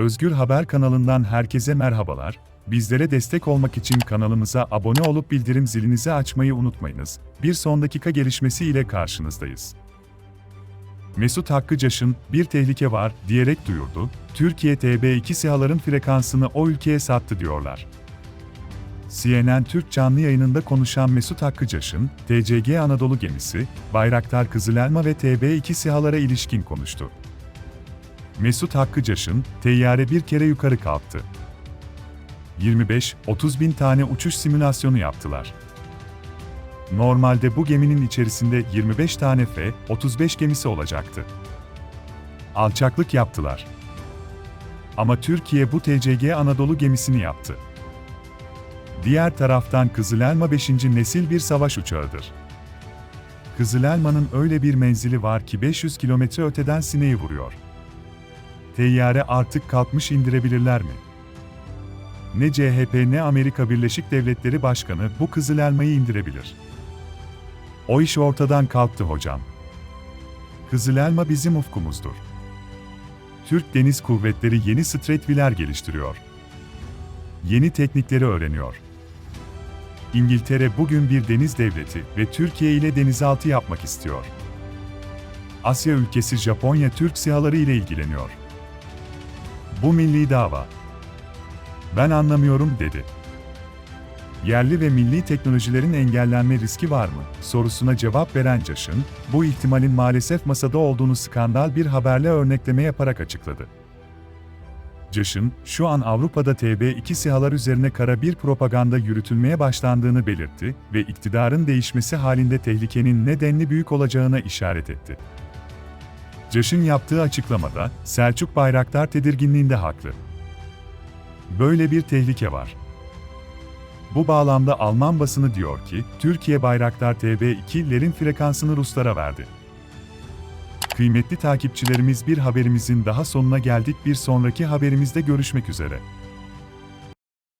Özgür Haber kanalından herkese merhabalar. Bizlere destek olmak için kanalımıza abone olup bildirim zilinizi açmayı unutmayınız. Bir son dakika gelişmesi ile karşınızdayız. Mesut Hakkıcaş'ın bir tehlike var diyerek duyurdu. Türkiye TB2 SİHA'ların frekansını o ülkeye sattı diyorlar. CNN Türk canlı yayınında konuşan Mesut Hakkıcaş'ın, TCG Anadolu gemisi, Bayraktar Kızılelma ve TB2 SİHA'lara ilişkin konuştu. Mesut Hakkıcaş'ın, teyyare bir kere yukarı kalktı. 25-30 bin tane uçuş simülasyonu yaptılar. Normalde bu geminin içerisinde 25 tane F-35 gemisi olacaktı. Alçaklık yaptılar. Ama Türkiye bu TCG Anadolu gemisini yaptı. Diğer taraftan Kızılelma 5. nesil bir savaş uçağıdır. Kızılelma'nın öyle bir menzili var ki 500 kilometre öteden sineği vuruyor. Teyyare artık kalkmış indirebilirler mi? Ne CHP ne Amerika Birleşik Devletleri Başkanı bu Kızılelma'yı indirebilir. O iş ortadan kalktı hocam. Kızılelma bizim ufkumuzdur. Türk Deniz Kuvvetleri yeni Stratviler geliştiriyor. Yeni teknikleri öğreniyor. İngiltere bugün bir deniz devleti ve Türkiye ile denizaltı yapmak istiyor. Asya ülkesi Japonya Türk sihaları ile ilgileniyor. Bu milli dava. Ben anlamıyorum dedi. Yerli ve milli teknolojilerin engellenme riski var mı? sorusuna cevap veren Caş'ın, bu ihtimalin maalesef masada olduğunu skandal bir haberle örnekleme yaparak açıkladı. Caş'ın, şu an Avrupa'da TB2 sihalar üzerine kara bir propaganda yürütülmeye başlandığını belirtti ve iktidarın değişmesi halinde tehlikenin nedenli büyük olacağına işaret etti. Caş'ın yaptığı açıklamada, Selçuk Bayraktar tedirginliğinde haklı. Böyle bir tehlike var. Bu bağlamda Alman basını diyor ki, Türkiye Bayraktar TB2'lerin frekansını Ruslara verdi. Kıymetli takipçilerimiz bir haberimizin daha sonuna geldik bir sonraki haberimizde görüşmek üzere.